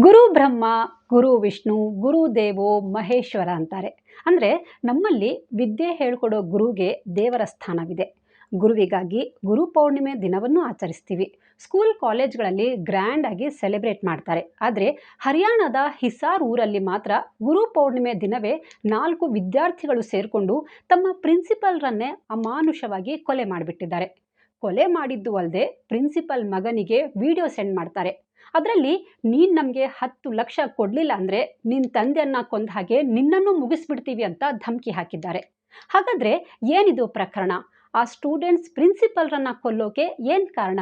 ಗುರು ಬ್ರಹ್ಮ, ಗುರು ವಿಷ್ಣು, ಗುರು ದೇವೋ, ಮಹೇಶ್ವರ ಅಂತಾರೆ. ಅಂದರೆ ನಮ್ಮಲ್ಲಿ ವಿದ್ಯೆ ಹೇಳ್ಕೊಡೋ ಗುರುಗೆ ದೇವರ ಸ್ಥಾನವಿದೆ. ಗುರುವಿಗಾಗಿ ಗುರು ಪೌರ್ಣಿಮೆ ದಿನವನ್ನು ಆಚರಿಸ್ತೀವಿ. ಸ್ಕೂಲ್ ಕಾಲೇಜ್ಗಳಲ್ಲಿ ಗ್ರ್ಯಾಂಡಾಗಿ ಸೆಲೆಬ್ರೇಟ್ ಮಾಡ್ತಾರೆ. ಆದರೆ ಹರಿಯಾಣದ ಹಿಸಾರ್ ಊರಲ್ಲಿ ಮಾತ್ರ ಗುರು ಪೌರ್ಣಿಮೆ ದಿನವೇ ನಾಲ್ಕು ವಿದ್ಯಾರ್ಥಿಗಳು ಸೇರಿಕೊಂಡು ತಮ್ಮ ಪ್ರಿನ್ಸಿಪಲ್ರನ್ನೇ ಅಮಾನುಷವಾಗಿ ಕೊಲೆ ಮಾಡಿಬಿಟ್ಟಿದ್ದಾರೆ. ಕೊಲೆ ಮಾಡಿದ್ದು ಅಲ್ಲದೆ ಪ್ರಿನ್ಸಿಪಲ್ ಮಗನಿಗೆ ವಿಡಿಯೋ ಸೆಂಡ್ ಮಾಡ್ತಾರೆ. ಅದರಲ್ಲಿ ನೀನು ನಮಗೆ ಹತ್ತು ಲಕ್ಷ ಕೊಡಲಿಲ್ಲ ಅಂದರೆ ನಿನ್ನ ತಂದೆಯನ್ನು ಕೊಂದ ಹಾಗೆ ನಿನ್ನನ್ನು ಮುಗಿಸ್ಬಿಡ್ತೀವಿ ಅಂತ ಧಮಕಿ ಹಾಕಿದ್ದಾರೆ. ಹಾಗಾದರೆ ಏನಿದು ಪ್ರಕರಣ? ಆ ಸ್ಟೂಡೆಂಟ್ಸ್ ಪ್ರಿನ್ಸಿಪಲ್ರನ್ನು ಕೊಲ್ಲೋಕೆ ಏನು ಕಾರಣ?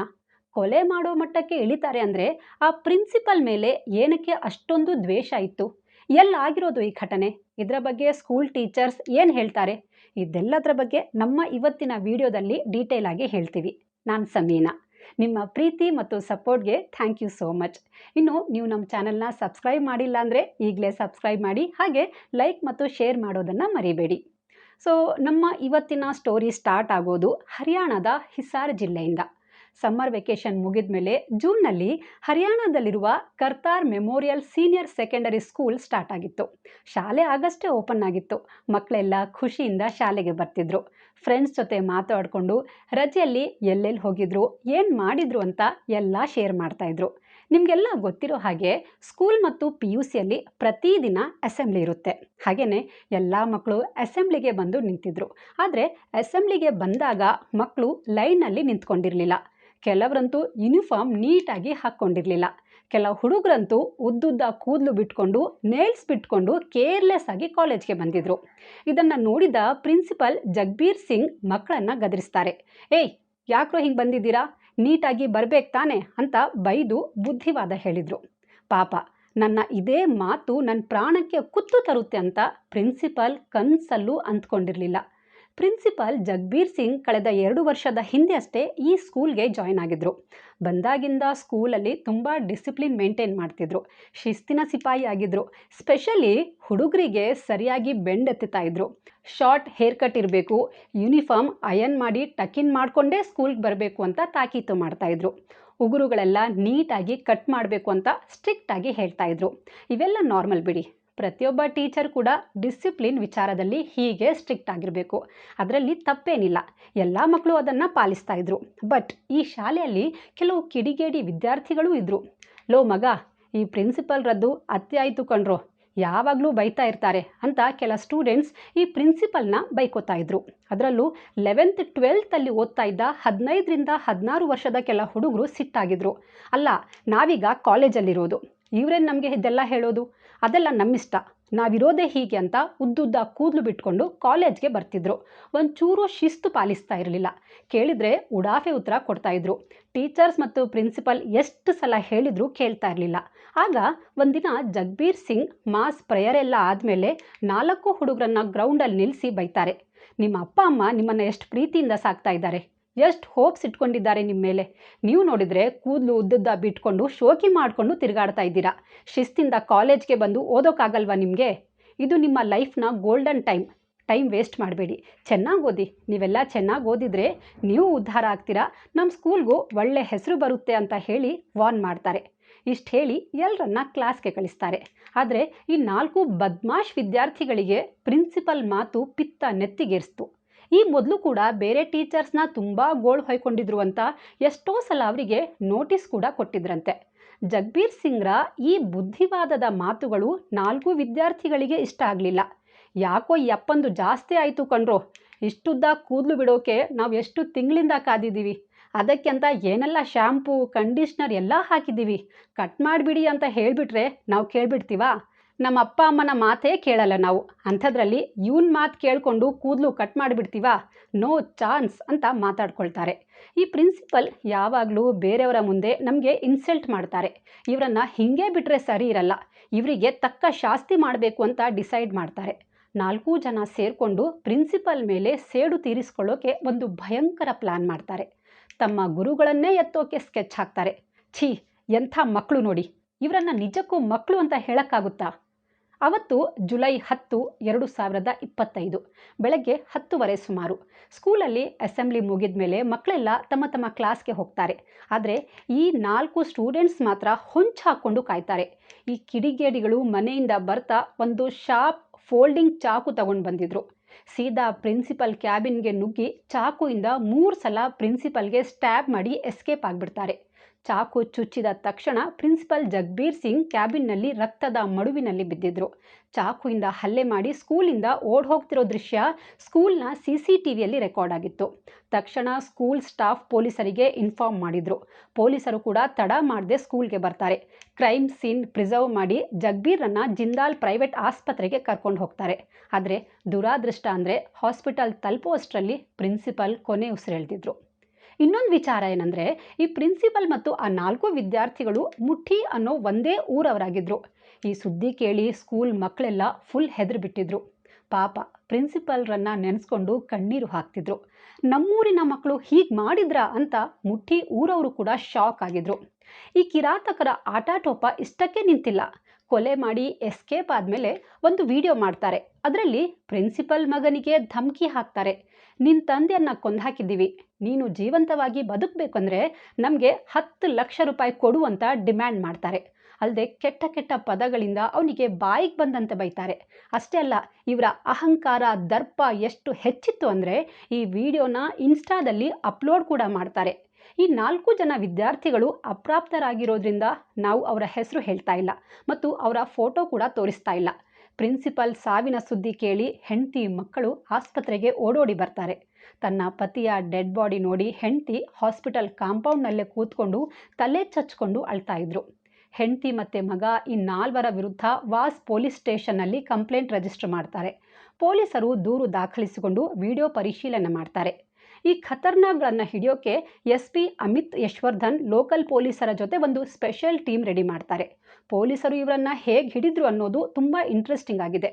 ಕೊಲೆ ಮಾಡೋ ಮಟ್ಟಕ್ಕೆ ಇಳಿತಾರೆ ಅಂದರೆ ಆ ಪ್ರಿನ್ಸಿಪಲ್ ಮೇಲೆ ಏನಕ್ಕೆ ಅಷ್ಟೊಂದು ದ್ವೇಷ ಇತ್ತು? ಎಲ್ಲಾಗಿರೋದು ಈ ಘಟನೆ? ಇದರ ಬಗ್ಗೆ ಸ್ಕೂಲ್ ಟೀಚರ್ಸ್ ಏನು ಹೇಳ್ತಾರೆ? ಇದೆಲ್ಲದರ ಬಗ್ಗೆ ನಮ್ಮ ಇವತ್ತಿನ ವಿಡಿಯೋದಲ್ಲಿ ಡೀಟೇಲ್ ಹೇಳ್ತೀವಿ. ನಾನು ಸಮೀನಾ. ನಿಮ್ಮ ಪ್ರೀತಿ ಮತ್ತು ಸಪೋರ್ಟ್ಗೆ ಥ್ಯಾಂಕ್ ಯು ಸೋ ಮಚ್. ಇನ್ನು ನೀವು ನಮ್ಮ ಚಾನಲ್ನ ಸಬ್ಸ್ಕ್ರೈಬ್ ಮಾಡಿಲ್ಲ ಅಂದರೆ ಈಗಲೇ ಸಬ್ಸ್ಕ್ರೈಬ್ ಮಾಡಿ, ಹಾಗೆ ಲೈಕ್ ಮತ್ತು ಶೇರ್ ಮಾಡೋದನ್ನು ಮರಿಬೇಡಿ. ಸೊ, ನಮ್ಮ ಇವತ್ತಿನ ಸ್ಟೋರಿ ಸ್ಟಾರ್ಟ್ ಆಗೋದು ಹರಿಯಾಣದ ಹಿಸಾರ್ ಜಿಲ್ಲೆಯಿಂದ. ಸಮ್ಮರ್ ವೆಕೇಷನ್ ಮುಗಿದ ಮೇಲೆ ಜೂನ್ನಲ್ಲಿ ಹರಿಯಾಣದಲ್ಲಿರುವ Kartar memorial senior secondary school start ಆಗಿತ್ತು. ಶಾಲೆ ಆಗಷ್ಟೇ ಓಪನ್ ಆಗಿತ್ತು. ಮಕ್ಕಳೆಲ್ಲ ಖುಷಿಯಿಂದ ಶಾಲೆಗೆ ಬರ್ತಿದ್ರು. ಫ್ರೆಂಡ್ಸ್ ಜೊತೆ ಮಾತಾಡಿಕೊಂಡು ರಜೆಯಲ್ಲಿ ಎಲ್ಲೆಲ್ಲಿ ಹೋಗಿದ್ರು, ಏನು ಮಾಡಿದ್ರು ಅಂತ ಎಲ್ಲ ಶೇರ್ ಮಾಡ್ತಾಯಿದ್ರು ನಿಮಗೆಲ್ಲ ಗೊತ್ತಿರೋ ಹಾಗೆ ಸ್ಕೂಲ್ ಮತ್ತು ಪಿ ಯು ಸಿಯಲ್ಲಿ ಪ್ರತಿದಿನ ಅಸೆಂಬ್ಲಿ ಇರುತ್ತೆ. ಹಾಗೆಯೇ ಎಲ್ಲ ಮಕ್ಕಳು ಅಸೆಂಬ್ಲಿಗೆ ಬಂದು ನಿಂತಿದ್ರು. ಆದರೆ ಅಸೆಂಬ್ಲಿಗೆ ಬಂದಾಗ ಮಕ್ಕಳು ಲೈನಲ್ಲಿ ನಿಂತ್ಕೊಂಡಿರಲಿಲ್ಲ. ಕೆಲವರಂತೂ ಯೂನಿಫಾರ್ಮ್ ನೀಟಾಗಿ ಹಾಕ್ಕೊಂಡಿರಲಿಲ್ಲ. ಕೆಲವು ಹುಡುಗರಂತೂ ಉದ್ದುದ್ದ ಕೂದಲು ಬಿಟ್ಕೊಂಡು ನೇಲ್ಸ್ ಬಿಟ್ಕೊಂಡು ಕೇರ್ಲೆಸ್ ಆಗಿ ಕಾಲೇಜ್ಗೆ ಬಂದಿದ್ರು. ಇದನ್ನು ನೋಡಿದ ಪ್ರಿನ್ಸಿಪಲ್ ಜಗ್ಬೀರ್ ಸಿಂಗ್ ಮಕ್ಕಳನ್ನು ಗದರಿಸ್ತಾರೆ. ಏಯ್, ಯಾಕ್ರೋ ಹಿಂಗೆ ಬಂದಿದ್ದೀರಾ? ನೀಟಾಗಿ ಬರ್ಬೇಕು ತಾನೆ? ಅಂತ ಬೈದು ಬುದ್ಧಿವಾದ ಹೇಳಿದರು. ಪಾಪ, ನನ್ನ ಇದೇ ಮಾತು ನನ್ನ ಪ್ರಾಣಕ್ಕೆ ಕುತ್ತು ತರುತ್ತೆ ಅಂತ ಪ್ರಿನ್ಸಿಪಲ್ ಕನಸಲ್ಲೂ ಅಂದ್ಕೊಂಡಿರಲಿಲ್ಲ ಪ್ರಿನ್ಸಿಪಲ್ ಜಗ್ಬೀರ್ ಸಿಂಗ್ ಕಳೆದ ಎರಡು ವರ್ಷದ ಹಿಂದೆ ಅಷ್ಟೇ ಈ ಸ್ಕೂಲ್ಗೆ ಜಾಯ್ನ್ ಆಗಿದ್ರು. ಬಂದಾಗಿಂದ ಸ್ಕೂಲಲ್ಲಿ ತುಂಬ ಡಿಸಿಪ್ಲಿನ್ ಮೇಂಟೈನ್ ಮಾಡ್ತಿದ್ರು. ಶಿಸ್ತಿನ ಸಿಪಾಯಿ ಆಗಿದ್ರು. ಸ್ಪೆಷಲಿ ಹುಡುಗರಿಗೆ ಸರಿಯಾಗಿ ಬೆಂಡ್ ಎತ್ತುತ್ತಾ ಇದ್ರು. ಶಾರ್ಟ್ ಹೇರ್ ಕಟ್ ಇರಬೇಕು, ಯೂನಿಫಾರ್ಮ್ ಅಯನ್ ಮಾಡಿ ಟಕಿನ್ ಮಾಡಿಕೊಂಡೇ ಸ್ಕೂಲ್ಗೆ ಬರಬೇಕು ಅಂತ ತಾಕೀತು ಮಾಡ್ತಾಯಿದ್ರು ಉಗುರುಗಳೆಲ್ಲ ನೀಟಾಗಿ ಕಟ್ ಮಾಡಬೇಕು ಅಂತ ಸ್ಟ್ರಿಕ್ಟಾಗಿ ಹೇಳ್ತಾ ಇದ್ರು. ಇವೆಲ್ಲ ನಾರ್ಮಲ್ ಬಿಡಿ. ಪ್ರತಿಯೊಬ್ಬ ಟೀಚರ್ ಕೂಡ ಡಿಸಿಪ್ಲಿನ್ ವಿಚಾರದಲ್ಲಿ ಹೀಗೆ ಸ್ಟ್ರಿಕ್ಟ್ ಆಗಿರಬೇಕು. ಅದರಲ್ಲಿ ತಪ್ಪೇನಿಲ್ಲ. ಎಲ್ಲ ಮಕ್ಕಳು ಅದನ್ನು ಪಾಲಿಸ್ತಾ ಇದ್ರು. ಬಟ್ ಈ ಶಾಲೆಯಲ್ಲಿ ಕೆಲವು ಕಿಡಿಗೇಡಿ ವಿದ್ಯಾರ್ಥಿಗಳು ಇದ್ದರು ಲೋ ಮಗ, ಈ ಪ್ರಿನ್ಸಿಪಲ್ರದ್ದು ಅತ್ತೆ ಆಯಿತು ಕಣ್ರೋ. ಯಾವಾಗಲೂ ಬೈತಾ ಇರ್ತಾರೆ ಅಂತ ಕೆಲ ಸ್ಟೂಡೆಂಟ್ಸ್ ಈ ಪ್ರಿನ್ಸಿಪಲ್ನ ಬೈಕೋತಾ ಇದ್ರು. ಅದರಲ್ಲೂ ಲೆವೆಂತ್ ಟ್ವೆಲ್ತಲ್ಲಿ ಓದ್ತಾ ಇದ್ದ ಹದಿನೈದರಿಂದ ಹದಿನಾರು ವರ್ಷದ ಕೆಲ ಹುಡುಗರು ಸಿಟ್ಟಾಗಿದ್ರು. ಅಲ್ಲ, ನಾವೀಗ ಕಾಲೇಜಲ್ಲಿರೋದು. ಇವರೇನು ನಮಗೆ ಇದೆಲ್ಲ ಹೇಳೋದು? ಅದೆಲ್ಲ ನಮ್ಮಿಷ್ಟ. ನಾವಿರೋದೇ ಹೀಗೆ ಅಂತ ಉದ್ದುದ್ದ ಕೂದಲು ಬಿಟ್ಕೊಂಡು ಕಾಲೇಜ್ಗೆ ಬರ್ತಿದ್ರು. ಒಂಚೂರು ಶಿಸ್ತು ಪಾಲಿಸ್ತಾ ಇರಲಿಲ್ಲ. ಕೇಳಿದರೆ ಉಡಾಫೆ ಉತ್ತರ ಕೊಡ್ತಾಯಿದ್ರು ಟೀಚರ್ಸ್ ಮತ್ತು ಪ್ರಿನ್ಸಿಪಲ್ ಎಷ್ಟು ಸಲ ಹೇಳಿದರೂ ಕೇಳ್ತಾ ಇರಲಿಲ್ಲ. ಆಗ ಒಂದಿನ ಜಗ್ಬೀರ್ ಸಿಂಗ್ ಮಾಸ್ ಪ್ರೇಯರ್ ಎಲ್ಲ ಆದಮೇಲೆ ನಾಲ್ಕು ಹುಡುಗರನ್ನ ಗ್ರೌಂಡಲ್ಲಿ ನಿಲ್ಲಿಸಿ ಬೈತಾರೆ. ನಿಮ್ಮ ಅಪ್ಪ, ಅಮ್ಮ ನಿಮ್ಮನ್ನು ಎಷ್ಟು ಪ್ರೀತಿಯಿಂದ ಸಾಕ್ತಾ ಇದ್ದಾರೆ. ಎಷ್ಟು ಹೋಪ್ಸ್ ಇಟ್ಕೊಂಡಿದ್ದಾರೆ ನಿಮ್ಮ ಮೇಲೆ? ನೀವು ನೋಡಿದರೆ ಕೂದಲು ಉದ್ದದ್ದ ಬಿಟ್ಕೊಂಡು ಶೋಕಿ ಮಾಡಿಕೊಂಡು ತಿರುಗಾಡ್ತಾ ಇದ್ದೀರಾ. ಶಿಸ್ತಿಂದ ಕಾಲೇಜ್ಗೆ ಬಂದು ಓದೋಕ್ಕಾಗಲ್ವಾ ನಿಮಗೆ? ಇದು ನಿಮ್ಮ ಲೈಫ್ನ ಗೋಲ್ಡನ್ ಟೈಮ್. ಟೈಮ್ ವೇಸ್ಟ್ ಮಾಡಬೇಡಿ. ಚೆನ್ನಾಗಿ ಓದಿ. ನೀವೆಲ್ಲ ಚೆನ್ನಾಗಿ ಓದಿದರೆ ನೀವು ಉದ್ಧಾರ ಆಗ್ತೀರಾ. ನಮ್ಮ ಸ್ಕೂಲ್ಗೂ ಒಳ್ಳೆ ಹೆಸರು ಬರುತ್ತೆ ಅಂತ ಹೇಳಿ ವಾರ್ನ್ ಮಾಡ್ತಾರೆ. ಇಷ್ಟು ಹೇಳಿ ಎಲ್ಲರನ್ನ ಕ್ಲಾಸ್ಗೆ ಕಳಿಸ್ತಾರೆ. ಆದರೆ ಈ ನಾಲ್ಕು ಬದ್ಮಾಶ್ ವಿದ್ಯಾರ್ಥಿಗಳಿಗೆ ಪ್ರಿನ್ಸಿಪಲ್ ಮಾತು ಪಿತ್ತ ನೆತ್ತಿಗೇರಿಸ್ತು. ಈ ಮೊದಲು ಕೂಡ ಬೇರೆ ಟೀಚರ್ಸ್ನ ತುಂಬ ಗೋಳು ಹೊಯ್ಕೊಂಡಿದ್ರು ಅಂತ ಎಷ್ಟೋ ಸಲ ಅವರಿಗೆ ನೋಟಿಸ್ ಕೂಡ ಕೊಟ್ಟಿದ್ರಂತೆ. ಜಗ್ಬೀರ್ ಸಿಂಗ್ರ ಈ ಬುದ್ಧಿವಾದದ ಮಾತುಗಳು ನಾಲ್ಕು ವಿದ್ಯಾರ್ಥಿಗಳಿಗೆ ಇಷ್ಟ ಆಗಲಿಲ್ಲ. ಯಾಕೋ ಈ ಅಪ್ಪಂದು ಜಾಸ್ತಿ ಆಯಿತು ಕಣ್ರೋ, ಇಷ್ಟುದ್ದ ಕೂದಲು ಬಿಡೋಕೆ ನಾವು ಎಷ್ಟು ತಿಂಗಳಿಂದ ಕಾದಿದ್ದೀವಿ. ಅದಕ್ಕೆ ಅಂತ ಏನೆಲ್ಲ ಶ್ಯಾಂಪೂ, ಕಂಡೀಷ್ನರ್ ಎಲ್ಲ ಹಾಕಿದ್ದೀವಿ. ಕಟ್ ಮಾಡಿಬಿಡಿ ಅಂತ ಹೇಳಿಬಿಟ್ರೆ ನಾವು ಕೇಳಿಬಿಡ್ತೀವಾ? ನಮ್ಮ ಅಪ್ಪ ಅಮ್ಮನ ಮಾತೇ ಕೇಳಲ್ಲ ನಾವು. ಅಂಥದ್ರಲ್ಲಿ ಇವನ್ ಮಾತು ಕೇಳಿಕೊಂಡು ಕೂದಲು ಕಟ್ ಮಾಡಿಬಿಡ್ತೀವಾ? ನೋ ಚಾನ್ಸ್ ಅಂತ ಮಾತಾಡ್ಕೊಳ್ತಾರೆ. ಈ ಪ್ರಿನ್ಸಿಪಲ್ ಯಾವಾಗಲೂ ಬೇರೆಯವರ ಮುಂದೆ ನಮಗೆ ಇನ್ಸಲ್ಟ್ ಮಾಡ್ತಾರೆ. ಇವರನ್ನು ಹಿಂಗೆ ಬಿಟ್ಟರೆ ಸರಿ ಇರಲ್ಲ. ಇವರಿಗೆ ತಕ್ಕ ಶಾಸ್ತಿ ಮಾಡಬೇಕು ಅಂತ ಡಿಸೈಡ್ ಮಾಡ್ತಾರೆ. ನಾಲ್ಕು ಜನ ಸೇರಿಕೊಂಡು ಪ್ರಿನ್ಸಿಪಲ್ ಮೇಲೆ ಸೇಡು ತೀರಿಸ್ಕೊಳ್ಳೋಕೆ ಒಂದು ಭಯಂಕರ ಪ್ಲ್ಯಾನ್ ಮಾಡ್ತಾರೆ. ತಮ್ಮ ಗುರುಗಳನ್ನೇ ಎತ್ತೋಕೆ ಸ್ಕೆಚ್ ಹಾಕ್ತಾರೆ. ಛೀ, ಎಂಥ ಮಕ್ಕಳು ನೋಡಿ. ಇವರನ್ನು ನಿಜಕ್ಕೂ ಮಕ್ಕಳು ಅಂತ ಹೇಳೋಕ್ಕಾಗುತ್ತಾ? ಅವತ್ತು ಜುಲೈ ಹತ್ತು, ಎರಡು ಸಾವಿರದ ಇಪ್ಪತ್ತೈದು. ಬೆಳಗ್ಗೆ ಹತ್ತುವರೆ ಸುಮಾರು. ಸ್ಕೂಲಲ್ಲಿ ಅಸೆಂಬ್ಲಿ ಮುಗಿದ ಮೇಲೆ ಮಕ್ಕಳೆಲ್ಲ ತಮ್ಮ ತಮ್ಮ ಕ್ಲಾಸ್ಗೆ ಹೋಗ್ತಾರೆ. ಆದರೆ ಈ ನಾಲ್ಕು ಸ್ಟೂಡೆಂಟ್ಸ್ ಮಾತ್ರ ಹೊಂಚು ಹಾಕ್ಕೊಂಡು ಕಾಯ್ತಾರೆ. ಈ ಕಿಡಿಗೇಡಿಗಳು ಮನೆಯಿಂದ ಬರ್ತಾ ಒಂದು ಶಾರ್ಪ್ ಫೋಲ್ಡಿಂಗ್ ಚಾಕು ತಗೊಂಡು ಬಂದಿದ್ರು. ಸೀದಾ ಪ್ರಿನ್ಸಿಪಲ್ ಕ್ಯಾಬಿನ್ಗೆ ನುಗ್ಗಿ ಚಾಕುಯಿಂದ ಮೂರು ಸಲ ಪ್ರಿನ್ಸಿಪಲ್ಗೆ ಸ್ಟ್ಯಾಬ್ ಮಾಡಿ ಎಸ್ಕೇಪ್ ಆಗಿಬಿಡ್ತಾರೆ. ಚಾಕು ಚುಚ್ಚಿದ ತಕ್ಷಣ ಪ್ರಿನ್ಸಿಪಲ್ ಜಗ್ಬೀರ್ ಸಿಂಗ್ ಕ್ಯಾಬಿನ್ನಲ್ಲಿ ರಕ್ತದ ಮಡುವಿನಲ್ಲಿ ಬಿದ್ದಿದ್ರು. ಚಾಕುವಿಂದ ಹಲ್ಲೆ ಮಾಡಿ ಸ್ಕೂಲಿಂದ ಓಡ್ ಹೋಗ್ತಿರೋ ದೃಶ್ಯ ಸ್ಕೂಲ್ನ ಸಿ ಸಿ ಟಿ ವಿಯಲ್ಲಿ ರೆಕಾರ್ಡ್ ಆಗಿತ್ತು. ತಕ್ಷಣ ಸ್ಕೂಲ್ ಸ್ಟಾಫ್ ಪೊಲೀಸರಿಗೆ ಇನ್ಫಾರ್ಮ್ ಮಾಡಿದ್ರು. ಪೊಲೀಸರು ಕೂಡ ತಡ ಮಾಡದೆ ಸ್ಕೂಲ್ಗೆ ಬರ್ತಾರೆ. ಕ್ರೈಮ್ ಸೀನ್ ಪ್ರಿಸರ್ವ್ ಮಾಡಿ ಜಗ್ಬೀರನ್ನ ಜಿಂದಾಲ್ ಪ್ರೈವೇಟ್ ಆಸ್ಪತ್ರೆಗೆ ಕರ್ಕೊಂಡು ಹೋಗ್ತಾರೆ. ಆದರೆ ದುರಾದೃಷ್ಟ ಅಂದರೆ ಹಾಸ್ಪಿಟಲ್ ತಲುಪುವಷ್ಟರಲ್ಲಿ ಪ್ರಿನ್ಸಿಪಲ್ ಕೊನೆ ಉಸಿರೆಳೆದಿದ್ರು ಇನ್ನೊಂದು ವಿಚಾರ ಏನಂದರೆ, ಈ ಪ್ರಿನ್ಸಿಪಲ್ ಮತ್ತು ಆ ನಾಲ್ಕು ವಿದ್ಯಾರ್ಥಿಗಳು ಮುಠಿ ಅನ್ನೋ ಒಂದೇ ಊರವರಾಗಿದ್ದರು ಈ ಸುದ್ದಿ ಕೇಳಿ ಸ್ಕೂಲ್ ಮಕ್ಕಳೆಲ್ಲ ಫುಲ್ ಹೆದರು ಬಿಟ್ಟಿದ್ರು ಪಾಪ ಪ್ರಿನ್ಸಿಪಲ್ರನ್ನು ನೆನೆಸ್ಕೊಂಡು ಕಣ್ಣೀರು ಹಾಕ್ತಿದ್ರು. ನಮ್ಮೂರಿನ ಮಕ್ಕಳು ಹೀಗೆ ಮಾಡಿದ್ರಾ? ಅಂತ ಮುಠಿ ಊರವರು ಕೂಡ ಶಾಕ್ ಆಗಿದ್ರು. ಈ ಕಿರಾತಕರ ಆಟಾಟೋಪ ಇಷ್ಟಕ್ಕೆ ನಿಂತಿಲ್ಲ. ಕೊಲೆ ಮಾಡಿ ಎಸ್ಕೇಪ್ ಆದಮೇಲೆ ಒಂದು ವಿಡಿಯೋ ಮಾಡ್ತಾರೆ. ಅದರಲ್ಲಿ ಪ್ರಿನ್ಸಿಪಲ್ ಮಗನಿಗೆ ಧಮಕಿ ಹಾಕ್ತಾರೆ. ನಿನ್ನ ತಂದೆಯನ್ನು ಕೊಂದು ಹಾಕಿದ್ದೀವಿ ನೀನು ಜೀವಂತವಾಗಿ ಬದುಕಬೇಕಂದ್ರೆ ನಮಗೆ ಹತ್ತು ಲಕ್ಷ ರೂಪಾಯಿ ಕೊಡು ಅಂತ ಡಿಮ್ಯಾಂಡ್ ಮಾಡ್ತಾರೆ. ಅಲ್ಲದೆ ಕೆಟ್ಟ ಕೆಟ್ಟ ಪದಗಳಿಂದ ಅವನಿಗೆ ಬಾಯಿಗೆ ಬಂದಂತೆ ಬೈತಾರೆ. ಅಷ್ಟೇ ಅಲ್ಲ, ಇವರ ಅಹಂಕಾರ, ದರ್ಪ ಎಷ್ಟು ಹೆಚ್ಚಿತ್ತು ಅಂದರೆ ಈ ವಿಡಿಯೋನ ಇನ್ಸ್ಟಾದಲ್ಲಿ ಅಪ್ಲೋಡ್ ಕೂಡ ಮಾಡ್ತಾರೆ. ಈ ನಾಲ್ಕು ಜನ ವಿದ್ಯಾರ್ಥಿಗಳು ಅಪ್ರಾಪ್ತರಾಗಿರೋದ್ರಿಂದ ನಾವು ಅವರ ಹೆಸರು ಹೇಳ್ತಾ ಇಲ್ಲ ಮತ್ತು ಅವರ ಫೋಟೋ ಕೂಡ ತೋರಿಸ್ತಾ ಇಲ್ಲ. ಪ್ರಿನ್ಸಿಪಲ್ ಸಾವಿನ ಸುದ್ದಿ ಕೇಳಿ ಹೆಂಡತಿ ಮಕ್ಕಳು ಆಸ್ಪತ್ರೆಗೆ ಓಡೋಡಿ ಬರ್ತಾರೆ. ತನ್ನ ಪತಿಯ ಡೆಡ್ ಬಾಡಿ ನೋಡಿ ಹೆಂಡತಿ ಹಾಸ್ಪಿಟಲ್ ಕಾಂಪೌಂಡ್ನಲ್ಲೇ ಕೂತ್ಕೊಂಡು ತಲೆ ಚಚ್ಕೊಂಡು ಅಳ್ತಾ ಇದ್ರು. ಹೆಂಡತಿ ಮತ್ತು ಮಗ ಈ ನಾಲ್ವರ ವಿರುದ್ಧ ವಾಸ್ ಪೊಲೀಸ್ ಸ್ಟೇಷನ್ನಲ್ಲಿ ಕಂಪ್ಲೇಂಟ್ ರಿಜಿಸ್ಟರ್ ಮಾಡ್ತಾರೆ. ಪೊಲೀಸರು ದೂರು ದಾಖಲಿಸಿಕೊಂಡು ವಿಡಿಯೋ ಪರಿಶೀಲನೆ ಮಾಡ್ತಾರೆ. ಈ ಖತರ್ನಾಕ್ಗಳನ್ನು ಹಿಡಿಯೋಕೆ S P Amit Yashvardhan local ಪೊಲೀಸರ ಜೊತೆ ಒಂದು ಸ್ಪೆಷಲ್ ಟೀಮ್ ರೆಡಿ ಮಾಡ್ತಾರೆ. ಪೊಲೀಸರು ಇವರನ್ನು ಹೇಗೆ ಹಿಡಿದ್ರು ಅನ್ನೋದು ತುಂಬ ಇಂಟ್ರೆಸ್ಟಿಂಗ್ ಆಗಿದೆ.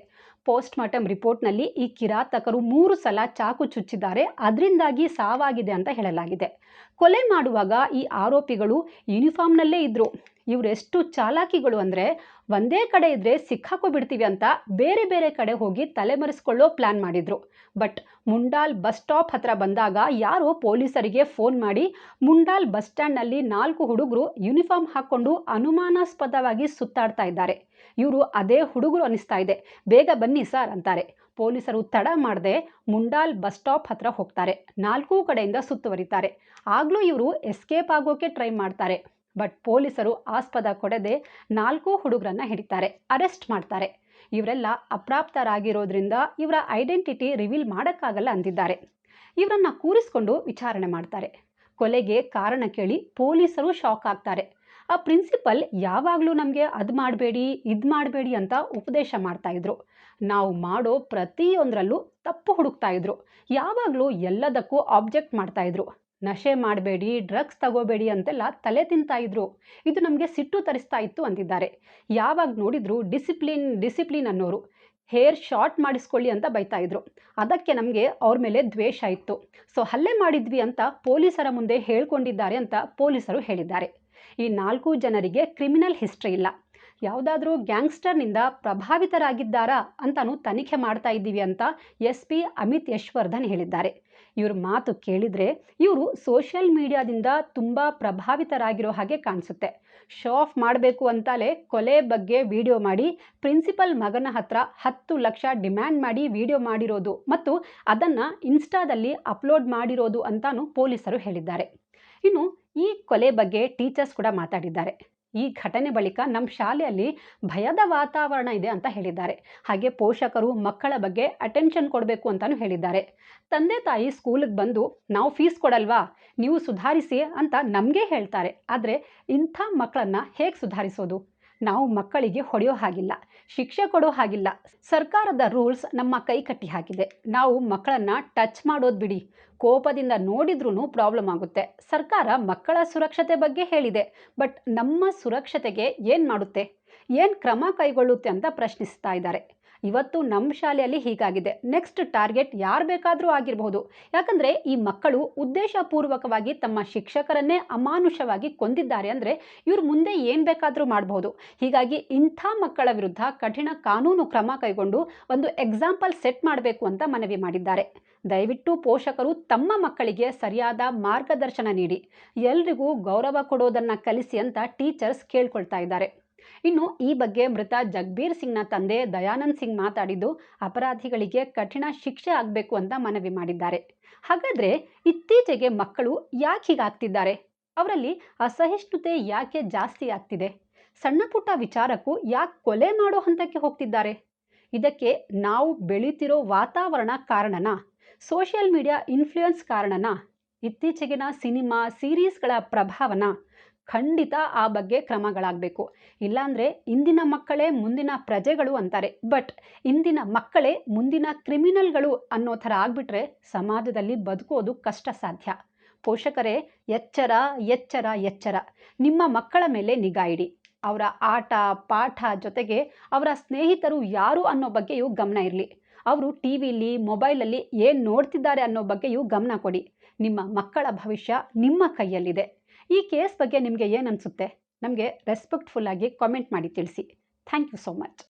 ಪೋಸ್ಟ್ ಮಾರ್ಟಮ್ ರಿಪೋರ್ಟ್ನಲ್ಲಿ ಈ ಕಿರಾತಕರು ಮೂರು ಸಲ ಚಾಕು ಚುಚ್ಚಿದ್ದಾರೆ, ಅದರಿಂದಾಗಿ ಸಾವಾಗಿದೆ ಅಂತ ಹೇಳಲಾಗಿದೆ. ಕೊಲೆ ಮಾಡುವಾಗ ಈ ಆರೋಪಿಗಳು ಯೂನಿಫಾರ್ಮ್ನಲ್ಲೇ ಇದ್ದರು ಇವರೆಷ್ಟು ಚಾಲಾಕಿಗಳು ಅಂದರೆ ಒಂದೇ ಕಡೆ ಇದ್ದರೆ ಸಿಕ್ಕಾಕೊಬಿಡ್ತೀವಿ ಅಂತ ಬೇರೆ ಬೇರೆ ಕಡೆ ಹೋಗಿ ತಲೆಮರೆಸ್ಕೊಳ್ಳೋ ಪ್ಲ್ಯಾನ್ ಮಾಡಿದರು. ಬಟ್ ಮುಂಡಾಲ್ ಬಸ್ ಸ್ಟಾಪ್ ಹತ್ರ ಬಂದಾಗ ಯಾರೋ ಪೊಲೀಸರಿಗೆ ಫೋನ್ ಮಾಡಿ ಮುಂಡಾಲ್ ಬಸ್ ಸ್ಟ್ಯಾಂಡ್ನಲ್ಲಿ ನಾಲ್ಕು ಹುಡುಗರು ಯೂನಿಫಾರ್ಮ್ ಹಾಕ್ಕೊಂಡು ಅನುಮಾನಾಸ್ಪದವಾಗಿ ಸುತ್ತಾಡ್ತಾ ಇದ್ದಾರೆ. ಇವರು ಅದೇ ಹುಡುಗರು ಅನ್ನಿಸ್ತಾ ಇದೆ. ಬೇಗ ಬನ್ನಿ ಸರ್ ಅಂತಾರೆ. ಪೊಲೀಸರು ತಡ ಮಾಡದೆ ಮುಂಡಾಲ್ ಬಸ್ ಸ್ಟಾಪ್ ಹತ್ರ ಹೋಗ್ತಾರೆ. ನಾಲ್ಕೂ ಕಡೆಯಿಂದ ಸುತ್ತುವರಿತಾರೆ. ಆಗಲೂ ಇವರು ಎಸ್ಕೇಪ್ ಆಗೋಕೆ ಟ್ರೈ ಮಾಡ್ತಾರೆ. ಬಟ್ ಪೊಲೀಸರು ಆಸ್ಪದ ಕೊಡದೆ ನಾಲ್ಕು ಹುಡುಗರನ್ನ ಹಿಡಿತಾರೆ. ಅರೆಸ್ಟ್ ಮಾಡ್ತಾರೆ. ಇವರೆಲ್ಲ ಅಪ್ರಾಪ್ತರಾಗಿರೋದ್ರಿಂದ ಇವರ ಐಡೆಂಟಿಟಿ ರಿವೀಲ್ ಮಾಡೋಕ್ಕಾಗಲ್ಲ ಅಂದಿದ್ದಾರೆ. ಇವರನ್ನ ಕೂರಿಸ್ಕೊಂಡು ವಿಚಾರಣೆ ಮಾಡ್ತಾರೆ. ಕೊಲೆಗೆ ಕಾರಣ ಕೇಳಿ ಪೊಲೀಸರು ಶಾಕ್ ಆಗ್ತಾರೆ. ಆ ಪ್ರಿನ್ಸಿಪಲ್ ಯಾವಾಗಲೂ ನಮಗೆ ಅದು ಮಾಡಬೇಡಿ, ಇದು ಮಾಡಬೇಡಿ ಅಂತ ಉಪದೇಶ ಮಾಡ್ತಾ ಇದ್ರು. ನಾವು ಮಾಡೋ ಪ್ರತಿಯೊಂದರಲ್ಲೂ ತಪ್ಪು ಹುಡುಕ್ತಾ ಇದ್ರು. ಯಾವಾಗಲೂ ಎಲ್ಲದಕ್ಕೂ ಆಬ್ಜೆಕ್ಟ್ ಮಾಡ್ತಾ ಇದ್ರು. ನಶೆ ಮಾಡಬೇಡಿ ಡ್ರಗ್ಸ್ ತಗೋಬೇಡಿ ಅಂತೆಲ್ಲ ತಲೆ ತಿಂತಾ ಇದ್ರು. ಇದು ನಮಗೆ ಸಿಟ್ಟು ತರಿಸ್ತಾ ಇತ್ತು ಅಂತಿದ್ದಾರೆ. ಯಾವಾಗ ನೋಡಿದ್ರು ಡಿಸಿಪ್ಲಿನ್ ಡಿಸಿಪ್ಲಿನ್ ಅನ್ನೋರು, ಹೇರ್ ಶಾರ್ಟ್ ಮಾಡಿಸ್ಕೊಳ್ಳಿ ಅಂತ ಬೈತಾ ಇದ್ರು. ಅದಕ್ಕೆ ನಮಗೆ ಅವ್ರ ಮೇಲೆ ದ್ವೇಷ ಇತ್ತು. ಸೊ, ಹಲ್ಲೆ ಮಾಡಿದ್ವಿ ಅಂತ ಪೊಲೀಸರ ಮುಂದೆ ಹೇಳ್ಕೊಂಡಿದ್ದಾರೆ ಅಂತ ಪೊಲೀಸರು ಹೇಳಿದ್ದಾರೆ. ಈ ನಾಲ್ಕು ಜನರಿಗೆ ಕ್ರಿಮಿನಲ್ ಹಿಸ್ಟ್ರಿ ಇಲ್ಲ. ಯಾವುದಾದ್ರೂ ಗ್ಯಾಂಗ್ಸ್ಟರ್ನಿಂದ ಪ್ರಭಾವಿತರಾಗಿದ್ದಾರಾ ಅಂತಾನು ತನಿಖೆ ಮಾಡ್ತಾ ಇದ್ದೀವಿ ಅಂತ ಎಸ್ ಪಿ ಅಮಿತ್ ಯಶ್ವರ್ಧನ್ ಹೇಳಿದ್ದಾರೆ. ಇವ್ರ ಮಾತು ಕೇಳಿದರೆ ಇವರು ಸೋಷಿಯಲ್ ಮೀಡಿಯಾದಿಂದ ತುಂಬ ಪ್ರಭಾವಿತರಾಗಿರೋ ಹಾಗೆ ಕಾಣಿಸುತ್ತೆ. ಶೋ ಆಫ್ ಮಾಡಬೇಕು ಅಂತಲೇ ಕೊಲೆ ಬಗ್ಗೆ ವಿಡಿಯೋ ಮಾಡಿ, ಪ್ರಿನ್ಸಿಪಲ್ ಮಗನ ಹತ್ರ ಹತ್ತು ಲಕ್ಷ ಡಿಮ್ಯಾಂಡ್ ಮಾಡಿ ವಿಡಿಯೋ ಮಾಡಿರೋದು ಮತ್ತು ಅದನ್ನು ಇನ್ಸ್ಟಾದಲ್ಲಿ ಅಪ್ಲೋಡ್ ಮಾಡಿರೋದು ಅಂತಾನು ಪೊಲೀಸರು ಹೇಳಿದ್ದಾರೆ. ಇನ್ನು ಈ ಕೊಲೆ ಬಗ್ಗೆ ಟೀಚರ್ಸ್ ಕೂಡ ಮಾತಾಡಿದ್ದಾರೆ. ಈ ಘಟನೆ ಬಳಿಕ ನಮ್ಮ ಶಾಲೆಯಲ್ಲಿ ಭಯದ ವಾತಾವರಣ ಇದೆ ಅಂತ ಹೇಳಿದ್ದಾರೆ. ಹಾಗೆ ಪೋಷಕರು ಮಕ್ಕಳ ಬಗ್ಗೆ ಅಟೆನ್ಷನ್ ಕೊಡಬೇಕು ಅಂತಲೂ ಹೇಳಿದ್ದಾರೆ. ತಂದೆ ತಾಯಿ ಸ್ಕೂಲಿಗೆ ಬಂದು ನಾವು ಫೀಸ್ ಕೊಡಲ್ವಾ? ನೀವು ಸುಧಾರಿಸಿ ಅಂತ ನಮಗೆ ಹೇಳ್ತಾರೆ. ಆದರೆ ಇಂಥ ಮಕ್ಕಳನ್ನು ಹೇಗೆ ಸುಧಾರಿಸೋದು? ನಾವು ಮಕ್ಕಳಿಗೆ ಹೊಡೆಯೋ ಹಾಗಿಲ್ಲ, ಶಿಕ್ಷೆ ಕೊಡೋ ಹಾಗಿಲ್ಲ. ಸರ್ಕಾರದ ರೂಲ್ಸ್ ನಮ್ಮ ಕೈ ಕಟ್ಟಿ ಹಾಕಿದೆ. ನಾವು ಮಕ್ಕಳನ್ನು ಟಚ್ ಮಾಡೋದು ಬಿಡಿ. ಕೋಪದಿಂದ ನೋಡಿದ್ರೂ ಪ್ರಾಬ್ಲಮ್ ಆಗುತ್ತೆ. ಸರ್ಕಾರ ಮಕ್ಕಳ ಸುರಕ್ಷತೆ ಬಗ್ಗೆ ಹೇಳಿದೆ. ಬಟ್ ನಮ್ಮ ಸುರಕ್ಷತೆಗೆ ಏನು ಮಾಡುತ್ತೆ? ಏನು ಕ್ರಮ ಕೈಗೊಳ್ಳುತ್ತೆ ಅಂತ ಪ್ರಶ್ನಿಸ್ತಾ ಇದ್ದಾರೆ. ಇವತ್ತು ನಮ್ಮ ಶಾಲೆಯಲ್ಲಿ ಹೀಗಾಗಿದೆ. ನೆಕ್ಸ್ಟ್ ಟಾರ್ಗೆಟ್ ಯಾರು ಬೇಕಾದರೂ ಆಗಿರಬಹುದು. ಯಾಕಂದರೆ ಈ ಮಕ್ಕಳು ಉದ್ದೇಶಪೂರ್ವಕವಾಗಿ ತಮ್ಮ ಶಿಕ್ಷಕರನ್ನೇ ಅಮಾನುಷವಾಗಿ ಕೊಂದಿದ್ದಾರೆ ಅಂದರೆ ಇವರು ಮುಂದೆ ಏನು ಬೇಕಾದರೂ ಮಾಡಬಹುದು. ಹೀಗಾಗಿ ಇಂಥ ಮಕ್ಕಳ ವಿರುದ್ಧ ಕಠಿಣ ಕಾನೂನು ಕ್ರಮ ಕೈಗೊಂಡು ಒಂದು ಎಕ್ಸಾಂಪಲ್ ಸೆಟ್ ಮಾಡಬೇಕು ಅಂತ ಮನವಿ ಮಾಡಿದ್ದಾರೆ. ದಯವಿಟ್ಟು ಪೋಷಕರು ತಮ್ಮ ಮಕ್ಕಳಿಗೆ ಸರಿಯಾದ ಮಾರ್ಗದರ್ಶನ ನೀಡಿ. ಎಲ್ರಿಗೂ ಗೌರವ ಕೊಡೋದನ್ನು ಕಲಿಸಿ ಅಂತ ಟೀಚರ್ಸ್ ಕೇಳ್ಕೊಳ್ತಾ ಇದ್ದಾರೆ. ಇನ್ನು ಈ ಬಗ್ಗೆ ಮೃತ ಜಗ್ಬೀರ್ ಸಿಂಗ್ನ ತಂದೆ ದಯಾನಂದ್ ಸಿಂಗ್ ಮಾತಾಡಿದ್ದು, ಅಪರಾಧಿಗಳಿಗೆ ಕಠಿಣ ಶಿಕ್ಷೆ ಆಗಬೇಕು ಅಂತ ಮನವಿ ಮಾಡಿದ್ದಾರೆ. ಹಾಗಾದರೆ ಇತ್ತೀಚೆಗೆ ಮಕ್ಕಳು ಯಾಕೆ ಹೀಗಾಗ್ತಿದ್ದಾರೆ ಅವರಲ್ಲಿ ಅಸಹಿಷ್ಣುತೆ ಯಾಕೆ ಜಾಸ್ತಿ ಆಗ್ತಿದೆ? ಸಣ್ಣ ಪುಟ್ಟ ವಿಚಾರಕ್ಕೂ ಯಾಕೆ ಕೊಲೆ ಮಾಡೋ ಹಂತಕ್ಕೆ ಹೋಗ್ತಿದ್ದಾರೆ? ಇದಕ್ಕೆ ನಾವು ಬೆಳೀತಿರೋ ವಾತಾವರಣ ಕಾರಣನಾ? ಸೋಷಿಯಲ್ ಮೀಡಿಯಾ ಇನ್ಫ್ಲೂಯೆನ್ಸ್ ಕಾರಣನಾ? ಇತ್ತೀಚೆಗಿನ ಸಿನಿಮಾ, ಸೀರೀಸ್ಗಳ ಪ್ರಭಾವನ? ಖಂಡಿತ ಆ ಬಗ್ಗೆ ಕ್ರಮಗಳಾಗಬೇಕು. ಇಲ್ಲಾಂದರೆ ಇಂದಿನ ಮಕ್ಕಳೇ ಮುಂದಿನ ಪ್ರಜೆಗಳು ಅಂತಾರೆ. ಬಟ್ ಇಂದಿನ ಮಕ್ಕಳೇ ಮುಂದಿನ ಕ್ರಿಮಿನಲ್ಗಳು ಅನ್ನೋ ಥರ ಆಗಿಬಿಟ್ರೆ ಸಮಾಜದಲ್ಲಿ ಬದುಕೋದು ಕಷ್ಟ ಸಾಧ್ಯ. ಪೋಷಕರೇ, ಎಚ್ಚರ ಎಚ್ಚರ ಎಚ್ಚರ. ನಿಮ್ಮ ಮಕ್ಕಳ ಮೇಲೆ ನಿಗಾ ಇಡಿ. ಅವರ ಆಟ, ಪಾಠ ಜೊತೆಗೆ ಅವರ ಸ್ನೇಹಿತರು ಯಾರು ಅನ್ನೋ ಬಗ್ಗೆಯೂ ಗಮನ ಇರಲಿ. ಅವರು ಟಿ ವಿಲಿ, ಮೊಬೈಲಲ್ಲಿ ಏನು ನೋಡ್ತಿದ್ದಾರೆ ಅನ್ನೋ ಬಗ್ಗೆಯೂ ಗಮನ ಕೊಡಿ. ನಿಮ್ಮ ಮಕ್ಕಳ ಭವಿಷ್ಯ ನಿಮ್ಮ ಕೈಯಲ್ಲಿದೆ. ಈ ಕೇಸ್ ಬಗ್ಗೆ ನಿಮಗೆ ಏನು ಅನಿಸುತ್ತೆ? ನಮಗೆ ರೆಸ್ಪೆಕ್ಟ್ಫುಲ್ಲಾಗಿ ಕಾಮೆಂಟ್ ಮಾಡಿ ತಿಳಿಸಿ. Thank you so much